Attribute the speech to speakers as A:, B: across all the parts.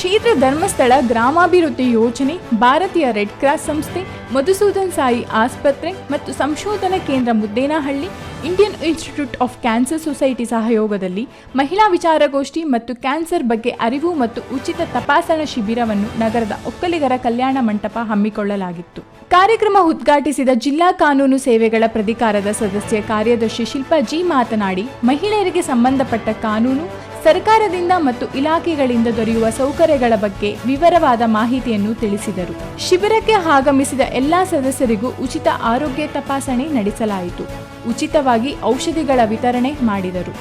A: ಕ್ಷೇತ್ರ ಧರ್ಮಸ್ಥಳ ಗ್ರಾಮಾಭಿವೃದ್ಧಿ ಯೋಜನೆ, ಭಾರತೀಯ ರೆಡ್ ಕ್ರಾಸ್ ಸಂಸ್ಥೆ, ಮಧುಸೂದನ್ ಸಾಯಿ ಆಸ್ಪತ್ರೆ ಮತ್ತು ಸಂಶೋಧನಾ ಕೇಂದ್ರ Muddenahalli, Indian Institute of Cancer Society ಸಹಯೋಗದಲ್ಲಿ ಮಹಿಳಾ ವಿಚಾರಗೋಷ್ಠಿ ಮತ್ತು ಕ್ಯಾನ್ಸರ್ ಬಗ್ಗೆ ಅರಿವು ಮತ್ತು ಉಚಿತ ತಪಾಸಣಾ ಶಿಬಿರವನ್ನು ನಗರದ ಒಕ್ಕಲಿಗರ ಕಲ್ಯಾಣ ಮಂಟಪ ಹಮ್ಮಿಕೊಳ್ಳಲಾಗಿತ್ತು. ಕಾರ್ಯಕ್ರಮ ಉದ್ಘಾಟಿಸಿದ ಜಿಲ್ಲಾ ಕಾನೂನು ಸೇವೆಗಳ ಪ್ರಧಿಕಾರದ ಸದಸ್ಯ ಕಾರ್ಯದರ್ಶಿ ಶಿಲ್ಪಾ ಜಿ ಮಾತನಾಡಿ, ಮಹಿಳೆಯರಿಗೆ ಸಂಬಂಧಪಟ್ಟ ಕಾನೂನು ಸರ್ಕಾರದಿಂದ ಮತ್ತು ಇಲಾಖೆಗಳಿಂದ ದೊರೆಯುವ ಸೌಕರ್ಯಗಳ ಬಗ್ಗೆ ವಿವರವಾದ ಮಾಹಿತಿಯನ್ನು ತಿಳಿಸಿದರು. ಶಿಬಿರಕ್ಕೆ ಆಗಮಿಸಿದ ಎಲ್ಲಾ ಸದಸ್ಯರಿಗೂ ಉಚಿತ ಆರೋಗ್ಯ ತಪಾಸಣೆ ನಡೆಸಲಾಯಿತು. ಉಚಿತವಾಗಿ ಔಷಧಿಗಳ ವಿತರಣೆ ಮಾಡಿದರು.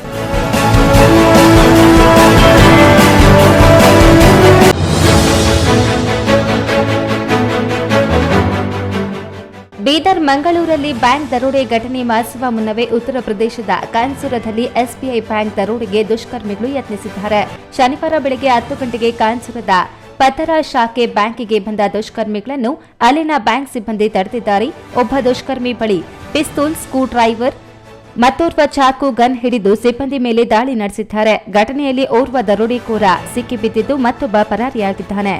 B: ಮಂಗಳೂರಲ್ಲಿ ಬ್ಯಾಂಕ್ ದರೋಡೆ ಘಟನೆ ಮಾಸುವ ಮುನ್ನವೇ ಉತ್ತರ ಪ್ರದೇಶದ ಕಾನ್ಸುರದಲ್ಲಿ ಎಸ್ಬಿಐ ಬ್ಯಾಂಕ್ ದರೋಡೆಗೆ ದುಷ್ಕರ್ಮಿಗಳು ಯತ್ನಿಸಿದ್ದಾರೆ. ಶನಿವಾರ ಬೆಳಗ್ಗೆ ಹತ್ತು ಗಂಟೆಗೆ ಕಾನ್ಸುರದ ಪತರ ಶಾಖೆ ಬ್ಯಾಂಕಿಗೆ ಬಂದ ದುಷ್ಕರ್ಮಿಗಳನ್ನು ಅಲ್ಲಿನ ಬ್ಯಾಂಕ್ ಸಿಬ್ಬಂದಿ ತಡೆದಿದ್ದಾರೆ. ಒಬ್ಬ ದುಷ್ಕರ್ಮಿ ಬಳಿ ಪಿಸ್ತೂಲ್ ಸ್ಕ್ರೂ ಡ್ರೈವರ್ ಮತ್ತೋರ್ವ ಚಾಕು, ಗನ್ ಹಿಡಿದು ಸಿಬ್ಬಂದಿ ಮೇಲೆ ದಾಳಿ ನಡೆಸಿದ್ದಾರೆ. ಘಟನೆಯಲ್ಲಿ ಓರ್ವ ದರೋಡೆಕೋರ ಸಿಕ್ಕಿಬಿದ್ದಿದ್ದು ಮತ್ತೊಬ್ಬ ಪರಾರಿಯಾಗಿದ್ದಾನೆ.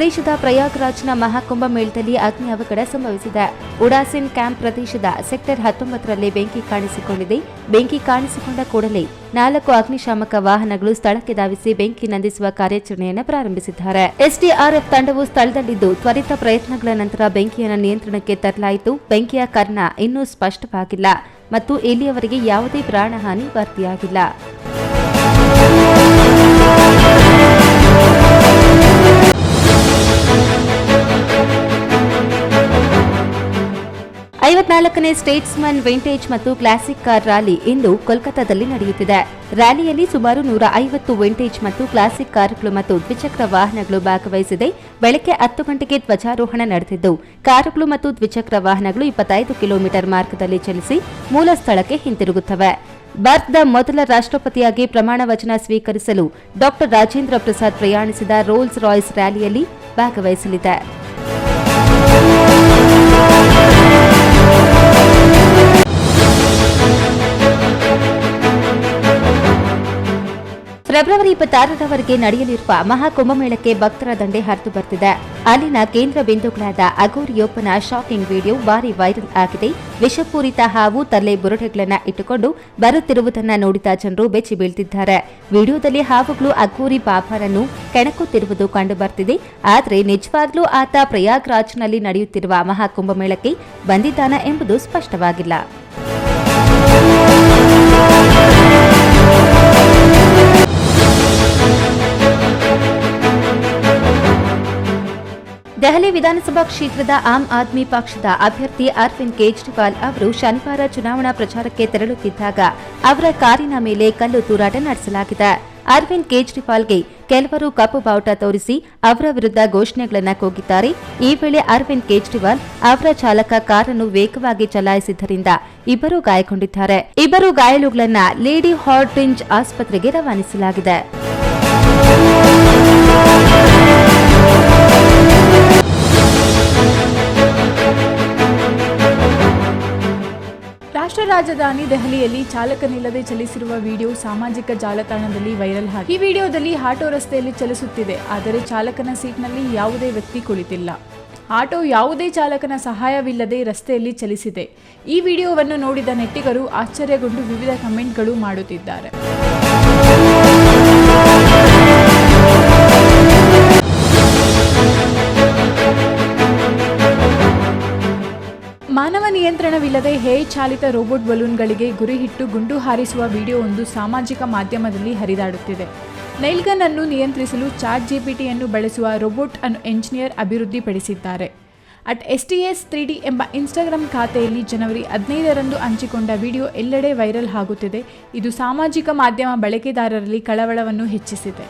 B: ಪ್ರದೇಶದ ಪ್ರಯಾಗ್ರಾಜ್ನ ಮಹಾಕುಂಭ ಮೇಳದಲ್ಲಿ ಅಗ್ನಿ ಅವಘಡ ಸಂಭವಿಸಿದೆ. ಉಡಾಸಿನ್ ಕ್ಯಾಂಪ್ ಪ್ರದೇಶದ ಸೆಕ್ಟರ್ ಹತ್ತೊಂಬತ್ತರಲ್ಲಿ ಬೆಂಕಿ ಕಾಣಿಸಿಕೊಂಡಿದೆ. ಬೆಂಕಿ ಕಾಣಿಸಿಕೊಂಡ ಕೂಡಲೇ ನಾಲ್ಕು ಅಗ್ನಿಶಾಮಕ ವಾಹನಗಳು ಸ್ಥಳಕ್ಕೆ ಧಾವಿಸಿ ಬೆಂಕಿ ನಂದಿಸುವ ಕಾರ್ಯಾಚರಣೆಯನ್ನು ಪ್ರಾರಂಭಿಸಿದ್ದಾರೆ. ಎಸ್ಡಿಆರ್ಎಫ್ ತಂಡವು ಸ್ಥಳದಲ್ಲಿದ್ದು ತ್ವರಿತ ಪ್ರಯತ್ನಗಳ ನಂತರ ಬೆಂಕಿಯನ್ನು ನಿಯಂತ್ರಣಕ್ಕೆ ತರಲಾಯಿತು. ಬೆಂಕಿಯ ಕಾರಣ ಇನ್ನೂ ಸ್ಪಷ್ಟವಾಗಿಲ್ಲ ಮತ್ತು ಇಲ್ಲಿಯವರೆಗೆ ಯಾವುದೇ ಪ್ರಾಣಹಾನಿ ವರದಿಯಾಗಿಲ್ಲ ಐವತ್ನಾಲ್ಕನೇ ಸ್ಟೇಟ್ಸ್ಮನ್ ವಿಂಟೇಜ್ ಮತ್ತು ಕ್ಲಾಸಿಕ್ ಕಾರ್ ರ್ಯಾಲಿ ಇಂದು ಕೋಲ್ಕತ್ತಾದಲ್ಲಿ ನಡೆಯುತ್ತಿದೆ. ರ್ಯಾಲಿಯಲ್ಲಿ ಸುಮಾರು ನೂರ ಐವತ್ತು ವಿಂಟೇಜ್ ಮತ್ತು ಕ್ಲಾಸಿಕ್ ಕಾರುಗಳು ಮತ್ತು ದ್ವಿಚಕ್ರ ವಾಹನಗಳು ಭಾಗವಹಿಸಿದೆ. ಬೆಳಗ್ಗೆ ಹತ್ತು ಗಂಟೆಗೆ ಧ್ವಜಾರೋಹಣ ನಡೆದಿದ್ದು, ಕಾರುಗಳು ಮತ್ತು ದ್ವಿಚಕ್ರ ವಾಹನಗಳು ಇಪ್ಪತ್ತೈದು ಕಿಲೋಮೀಟರ್ ಮಾರ್ಗದಲ್ಲಿ ಚಲಿಸಿ ಮೂಲ ಸ್ಥಳಕ್ಕೆ ಹಿಂತಿರುಗುತ್ತವೆ. ಭಾರತದ ಮೊದಲ ರಾಷ್ಟ್ರಪತಿಯಾಗಿ ಪ್ರಮಾಣ ವಚನ ಸ್ವೀಕರಿಸಲು ಡಾಕ್ಟರ್ ರಾಜೇಂದ್ರ ಪ್ರಸಾದ್ ಪ್ರಯಾಣಿಸಿದ ರೋಲ್ಸ್ ರಾಯ್ಸ್ ರ್ಯಾಲಿಯಲ್ಲಿ ಭಾಗವಹಿಸಲಿದೆ. ಫೆಬ್ರವರಿ ಇಪ್ಪತ್ತಾರರವರೆಗೆ ನಡೆಯಲಿರುವ ಮಹಾಕುಂಭಮೇಳಕ್ಕೆ ಭಕ್ತರ ದಂಡೆ ಹರಿದು ಬರ್ತಿದೆ. ಅಲ್ಲಿನ ಕೇಂದ್ರ ಬಿಂದುಗಳಾದ ಅಗೋರಿಯೊಪ್ಪನ ಶಾಕಿಂಗ್ ವಿಡಿಯೋ ಭಾರಿ ವೈರಲ್ ಆಗಿದೆ. ವಿಷಪೂರಿತ ಹಾವು, ತಲೆ ಬುರುಡೆಗಳನ್ನ ಇಟ್ಟುಕೊಂಡು ಬರುತ್ತಿರುವುದನ್ನ ನೋಡಿದ ಜನರು ಬೆಚ್ಚಿ ಬೀಳ್ತಿದ್ದಾರೆ. ವಿಡಿಯೋದಲ್ಲಿ ಹಾವುಗಳು ಅಗೋರಿ ಬಾಬಾರನ್ನು ಕೆಣಕುತ್ತಿರುವುದು ಕಂಡು ಬರ್ತಿದೆ ಆದರೆ ನಿಜವಾಗ್ಲೂ ಆತ ಪ್ರಯಾಗ್ರಾಜ್ನಲ್ಲಿ ನಡೆಯುತ್ತಿರುವ ಮಹಾಕುಂಭಮೇಳಕ್ಕೆ ಬಂದಿದ್ದಾನ ಎಂಬುದು ಸ್ಪಷ್ಟವಾಗಿಲ್ಲ. ವಿಧಾನಸಭಾ ಕ್ಷೇತ್ರದ ಆಮ್ ಆದ್ಮಿ ಪಕ್ಷದ ಅಭ್ಯರ್ಥಿ ಅರವಿಂದ್ ಕೇಜ್ರಿವಾಲ್ ಅವರು ಶನಿವಾರ ಚುನಾವಣಾ ಪ್ರಚಾರಕ್ಕೆ ತೆರಳುತ್ತಿದ್ದಾಗ ಅವರ ಕಾರಿನ ಮೇಲೆ ಕಲ್ಲು ತೂರಾಟ ನಡೆಸಲಾಗಿದೆ. ಅರವಿಂದ್ ಕೇಜ್ರಿವಾಲ್ಗೆ ಕೆಲವರು ಕಪ್ಪು ಬಾವುಟ ತೋರಿಸಿ ಅವರ ವಿರುದ್ಧ ಘೋಷಣೆಗಳನ್ನು ಕೂಗಿದ್ದಾರೆ. ಈ ವೇಳೆ ಅರವಿಂದ್ ಕೇಜ್ರಿವಾಲ್ ಅವರ ಚಾಲಕ ಕಾರನ್ನು ವೇಗವಾಗಿ ಚಲಾಯಿಸಿದ್ದರಿಂದ ಇಬ್ಬರು ಗಾಯಗೊಂಡಿದ್ದಾರೆ. ಇಬ್ಬರು ಗಾಯಾಳುಗಳನ್ನು ಲೇಡಿ ಹಾರ್ಟಿಂಜ್ ಆಸ್ಪತ್ರೆಗೆ ರವಾನಿಸಲಾಗಿದೆ.
A: ರಾಷ್ಟ್ರ ರಾಜಧಾನಿ ದೆಹಲಿಯಲ್ಲಿ ಚಾಲಕನಿಲ್ಲದೆ ಚಲಿಸಿರುವ ವಿಡಿಯೋ ಸಾಮಾಜಿಕ ಜಾಲತಾಣದಲ್ಲಿ ವೈರಲ್ ಆಗಿದೆ. ಈ ವಿಡಿಯೋದಲ್ಲಿ ಆಟೋ ರಸ್ತೆಯಲ್ಲಿ ಚಲಿಸುತ್ತಿದೆ, ಆದರೆ ಚಾಲಕನ ಸೀಟ್ನಲ್ಲಿ ಯಾವುದೇ ವ್ಯಕ್ತಿ ಕುಳಿತಿಲ್ಲ. ಆಟೋ ಯಾವುದೇ ಚಾಲಕನ ಸಹಾಯವಿಲ್ಲದೆ ರಸ್ತೆಯಲ್ಲಿ ಚಲಿಸಿದೆ. ಈ ವಿಡಿಯೋವನ್ನು ನೋಡಿದ ನೆಟ್ಟಿಗರು ಆಶ್ಚರ್ಯಗೊಂಡು ವಿವಿಧ ಕಮೆಂಟ್ಗಳು ಮಾಡುತ್ತಿದ್ದಾರೆ. ನಿಯಂತ್ರಣವಿಲ್ಲದೆ ಹೇ ಚಾಲಿತ ರೋಬೋಟ್ ಬಲೂನ್ಗಳಿಗೆ ಗುರಿಹಿಟ್ಟು ಗುಂಡು ಹಾರಿಸುವ ವಿಡಿಯೋ ಒಂದು ಸಾಮಾಜಿಕ ಮಾಧ್ಯಮದಲ್ಲಿ ಹರಿದಾಡುತ್ತಿದೆ. ನೈಲ್ಗನ್ ಅನ್ನು ನಿಯಂತ್ರಿಸಲು ಚಾಟ್ ಜಿಪಿಟಿಯನ್ನು ಬಳಸುವ ರೋಬೋಟ್ ಅನ್ನು ಎಂಜಿನಿಯರ್ ಅಭಿವೃದ್ಧಿಪಡಿಸಿದ್ದಾರೆ. At S T S three D ಎಂಬ ಇನ್ಸ್ಟಾಗ್ರಾಮ್ ಖಾತೆಯಲ್ಲಿ ಜನವರಿ ಹದಿನೈದರಂದು ಹಂಚಿಕೊಂಡ ವಿಡಿಯೋ ಎಲ್ಲೆಡೆ ವೈರಲ್ ಆಗುತ್ತಿದೆ. ಇದು ಸಾಮಾಜಿಕ ಮಾಧ್ಯಮ ಬಳಕೆದಾರರಲ್ಲಿ ಕಳವಳವನ್ನು ಹೆಚ್ಚಿಸಿದೆ.